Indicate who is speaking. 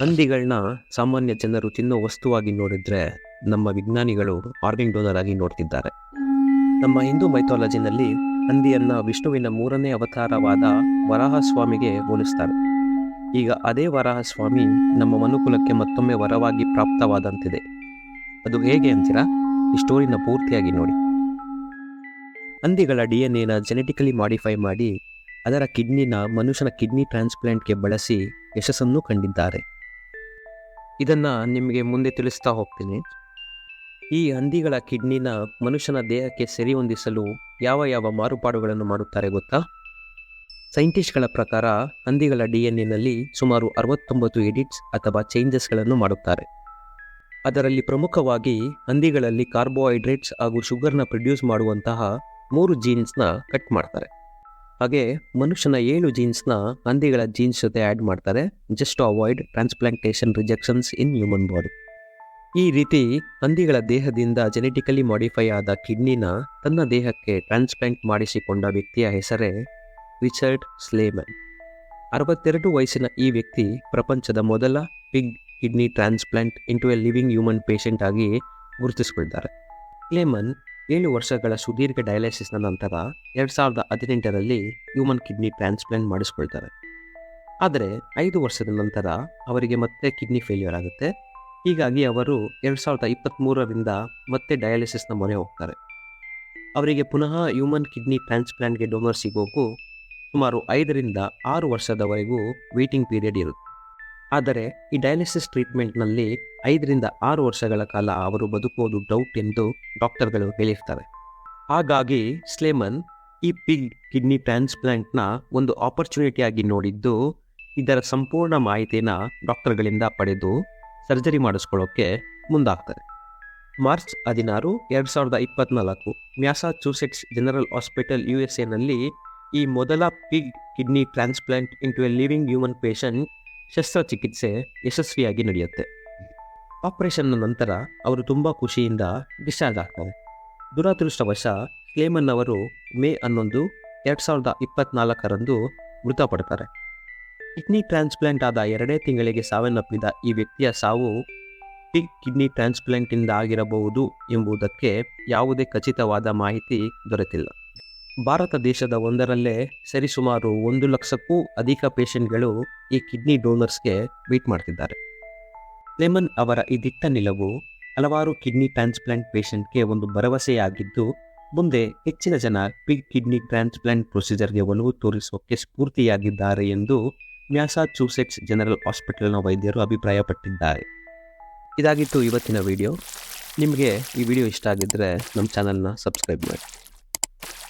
Speaker 1: ಹಂದಿಗಳನ್ನ ಸಾಮಾನ್ಯ ಜನರು ತಿನ್ನೋ ವಸ್ತುವಾಗಿ ನೋಡಿದ್ರೆ ನಮ್ಮ ವಿಜ್ಞಾನಿಗಳು ಆರ್ಗನ್ ಡೋನರ್ ಆಗಿ ನೋಡ್ತಿದ್ದಾರೆ. ನಮ್ಮ ಹಿಂದೂ ಮೈಥಾಲಜಿನಲ್ಲಿ ಹಂದಿಯನ್ನ ವಿಷ್ಣುವಿನ ಮೂರನೇ ಅವತಾರವಾದ ವರಾಹ ಸ್ವಾಮಿಗೆ ಹೋಲಿಸ್ತಾರೆ. ಈಗ ಅದೇ ವರಾಹ ಸ್ವಾಮಿ ನಮ್ಮ ಮನುಕುಲಕ್ಕೆ ಮತ್ತೊಮ್ಮೆ ವರವಾಗಿ ಪ್ರಾಪ್ತವಾದಂತಿದೆ. ಅದು ಹೇಗೆ ಅಂತೀರಾ? ಈ ಸ್ಟೋರಿನ ಪೂರ್ತಿಯಾಗಿ ನೋಡಿ. ಹಂದಿಗಳ ಡಿ ಎನ್ ಎನ ಜೆನೆಟಿಕಲಿ ಮಾಡಿಫೈ ಮಾಡಿ ಅದರ ಕಿಡ್ನಿನ ಮನುಷ್ಯನ ಕಿಡ್ನಿ ಟ್ರಾನ್ಸ್ಪ್ಲಾಂಟ್ಗೆ ಬಳಸಿ ಯಶಸ್ಸನ್ನು ಕಂಡಿದ್ದಾರೆ. ಇದನ್ನ ನಿಮಗೆ ಮುಂದೆ ತಿಳಿಸ್ತಾ ಹೋಗ್ತೀನಿ. ಈ ಹಂದಿಗಳ ಕಿಡ್ನಿನ ಮನುಷ್ಯನ ದೇಹಕ್ಕೆ ಸರಿ ಹೊಂದಿಸಲು ಯಾವ ಯಾವ ಮಾರುಪಾಡುಗಳನ್ನು ಮಾಡುತ್ತಾರೆ ಗೊತ್ತಾ? ಸೈಂಟಿಸ್ಟ್ಗಳ ಪ್ರಕಾರ ಹಂದಿಗಳ ಡಿ ಎನ್ ಎನಲ್ಲಿ ಸುಮಾರು ಅರವತ್ತೊಂಬತ್ತು ಎಡಿಟ್ಸ್ ಅಥವಾ ಚೇಂಜಸ್ಗಳನ್ನು ಮಾಡುತ್ತಾರೆ. ಅದರಲ್ಲಿ ಪ್ರಮುಖವಾಗಿ ಹಂದಿಗಳಲ್ಲಿ ಕಾರ್ಬೋಹೈಡ್ರೇಟ್ಸ್ ಹಾಗೂ ಶುಗರ್ನ ಪ್ರೊಡ್ಯೂಸ್ ಮಾಡುವಂತಹ ಮೂರು ಜೀನ್ಸ್ನ ಕಟ್ ಮಾಡ್ತಾರೆ. ಹಾಗೆ ಮನುಷ್ಯನ ಏಳು ಜೀನ್ಸ್ನ ಹಂದಿಗಳ ಜೀನ್ಸ್ ಜೊತೆ ಆ್ಯಡ್ ಮಾಡ್ತಾರೆ. Just to avoid transplantation rejections in human body ಈ ರೀತಿ ಹಂದಿಗಳ ದೇಹದಿಂದ ಜೆನೆಟಿಕಲಿ ಮಾಡಿಫೈ ಆದ ಕಿಡ್ನಿನ ತನ್ನ ದೇಹಕ್ಕೆ ಟ್ರಾನ್ಸ್ಪ್ಲಾಂಟ್ ಮಾಡಿಸಿಕೊಂಡ ವ್ಯಕ್ತಿಯ ಹೆಸರೇ ರಿಚರ್ಡ್ ಸ್ಲೇಮನ್. ಅರವತ್ತೆರಡು ವಯಸ್ಸಿನ ಈ ವ್ಯಕ್ತಿ ಪ್ರಪಂಚದ ಮೊದಲ pig kidney transplant into a living human patient ಆಗಿ ಗುರುತಿಸಿಕೊಳ್ತಾರೆ. ಸ್ಲೇಮನ್ ಏಳು ವರ್ಷಗಳ ಸುದೀರ್ಘ ಡಯಾಲಿಸಿಸ್ನ ನಂತರ ಎರಡು ಸಾವಿರದ ಹದಿನೆಂಟರಲ್ಲಿ ಹ್ಯೂಮನ್ ಕಿಡ್ನಿ ಟ್ರಾನ್ಸ್ಪ್ಲಾಂಟ್ ಮಾಡಿಸ್ಕೊಳ್ತಾರೆ. ಆದರೆ ಐದು ವರ್ಷದ ನಂತರ ಅವರಿಗೆ ಮತ್ತೆ ಕಿಡ್ನಿ ಫೇಲ್ಯೂರ್ ಆಗುತ್ತೆ. ಹೀಗಾಗಿ ಅವರು ಎರಡು ಸಾವಿರದ ಇಪ್ಪತ್ತ್ಮೂರರಿಂದ ಮತ್ತೆ ಡಯಾಲಿಸಿಸ್ನ ಮೊರೆ ಹೋಗ್ತಾರೆ. ಅವರಿಗೆ ಪುನಃ ಹ್ಯೂಮನ್ ಕಿಡ್ನಿ ಟ್ರಾನ್ಸ್ಪ್ಲಾಂಟ್ಗೆ ಡೋನರ್ ಸಿಗೋಕು ಸುಮಾರು ಐದರಿಂದ ಆರು ವರ್ಷದವರೆಗೂ ವೇಟಿಂಗ್ ಪೀರಿಯಡ್ ಇರುತ್ತೆ ಆದರೆ ಈ ಡಯಾಲಿಸಿಸ್ ಟ್ರೀಟ್ಮೆಂಟ್ನಲ್ಲಿ ಐದರಿಂದ ಆರು ವರ್ಷಗಳ ಕಾಲ ಅವರು ಬದುಕುವುದು ಡೌಟ್ ಎಂದು ಡಾಕ್ಟರ್ಗಳು ಹೇಳಿರ್ತಾರೆ. ಹಾಗಾಗಿ ಸ್ಲೇಮನ್ ಈ ಪಿಗ್ ಕಿಡ್ನಿ ಟ್ರಾನ್ಸ್ಪ್ಲಾಂಟ್ನ ಒಂದು ಆಪರ್ಚುನಿಟಿಯಾಗಿ ನೋಡಿದ್ದು ಇದರ ಸಂಪೂರ್ಣ ಮಾಹಿತಿನ ಡಾಕ್ಟರ್ಗಳಿಂದ ಪಡೆದು ಸರ್ಜರಿ ಮಾಡಿಸ್ಕೊಳ್ಳೋಕ್ಕೆ ಮುಂದಾಗ್ತಾರೆ. ಮಾರ್ಚ್ ಹದಿನಾರು, ಎರಡು ಸಾವಿರದ ಇಪ್ಪತ್ನಾಲ್ಕು Massachusetts General Hospital U S ಎನಲ್ಲಿ ಈ ಮೊದಲ pig kidney transplant into a living human patient ಶಸ್ತ್ರಚಿಕಿತ್ಸೆ ಯಶಸ್ವಿಯಾಗಿ ನಡೆಯುತ್ತೆ. ಆಪರೇಷನ್ನ ನಂತರ ಅವರು ತುಂಬ ಖುಷಿಯಿಂದ ಡಿಸ್ಚಾರ್ಜ್ ಆಗ್ತಾರೆ. ದುರಾದೃಷ್ಟವಶ ಕ್ಲೇಮನ್ ಅವರು ಮೇ ಹನ್ನೊಂದು, ಎರಡು ಸಾವಿರದ ಇಪ್ಪತ್ನಾಲ್ಕರಂದು ಮೃತಪಡ್ತಾರೆ. ಕಿಡ್ನಿ ಟ್ರಾನ್ಸ್ಪ್ಲಾಂಟ್ ಆದ ಎರಡೇ ತಿಂಗಳಿಗೆ ಸಾವನ್ನಪ್ಪಿದ ಈ ವ್ಯಕ್ತಿಯ ಸಾವು ಪಿಗ್ ಕಿಡ್ನಿ ಟ್ರಾನ್ಸ್ಪ್ಲಾಂಟಿಂದ ಆಗಿರಬಹುದು ಎಂಬುದಕ್ಕೆ ಯಾವುದೇ ಖಚಿತವಾದ ಮಾಹಿತಿ ದೊರೆತಿಲ್ಲ. ಭಾರತ ದೇಶದ ಒಂದರಲ್ಲೇ ಸರಿಸುಮಾರು ಒಂದು ಲಕ್ಷಕ್ಕೂ ಅಧಿಕ ಪೇಷಂಟ್ಗಳು ಈ ಕಿಡ್ನಿ ಡೋನರ್ಸ್ಗೆ ವೇಟ್ ಮಾಡ್ತಿದ್ದಾರೆ. ಲೆಮನ್ ಅವರ ಈ ದಿಟ್ಟ ನಿಲುವು ಹಲವಾರು ಕಿಡ್ನಿ ಟ್ರಾನ್ಸ್ಪ್ಲಾಂಟ್ ಪೇಷಂಟ್ಗೆ ಒಂದು ಭರವಸೆಯಾಗಿದ್ದು, ಮುಂದೆ ಹೆಚ್ಚಿನ ಜನ ಪಿಗ್ ಕಿಡ್ನಿ ಟ್ರಾನ್ಸ್ಪ್ಲಾಂಟ್ ಪ್ರೊಸೀಜರ್ಗೆ ಒಲವು ತೋರಿಸೋಕೆ ಸ್ಫೂರ್ತಿಯಾಗಿದ್ದಾರೆ ಎಂದು ಮ್ಯಾಸಾಚೂಸೆಟ್ಸ್ ಜನರಲ್ ಹಾಸ್ಪಿಟಲ್ನ ವೈದ್ಯರು ಅಭಿಪ್ರಾಯಪಟ್ಟಿದ್ದಾರೆ. ಇದಾಗಿತ್ತು ಇವತ್ತಿನ ವಿಡಿಯೋ. ನಿಮಗೆ ಈ ವಿಡಿಯೋ ಇಷ್ಟ ಆಗಿದ್ದರೆ ನಮ್ಮ ಚಾನಲ್ನ ಸಬ್ಸ್ಕ್ರೈಬ್ ಮಾಡಿ.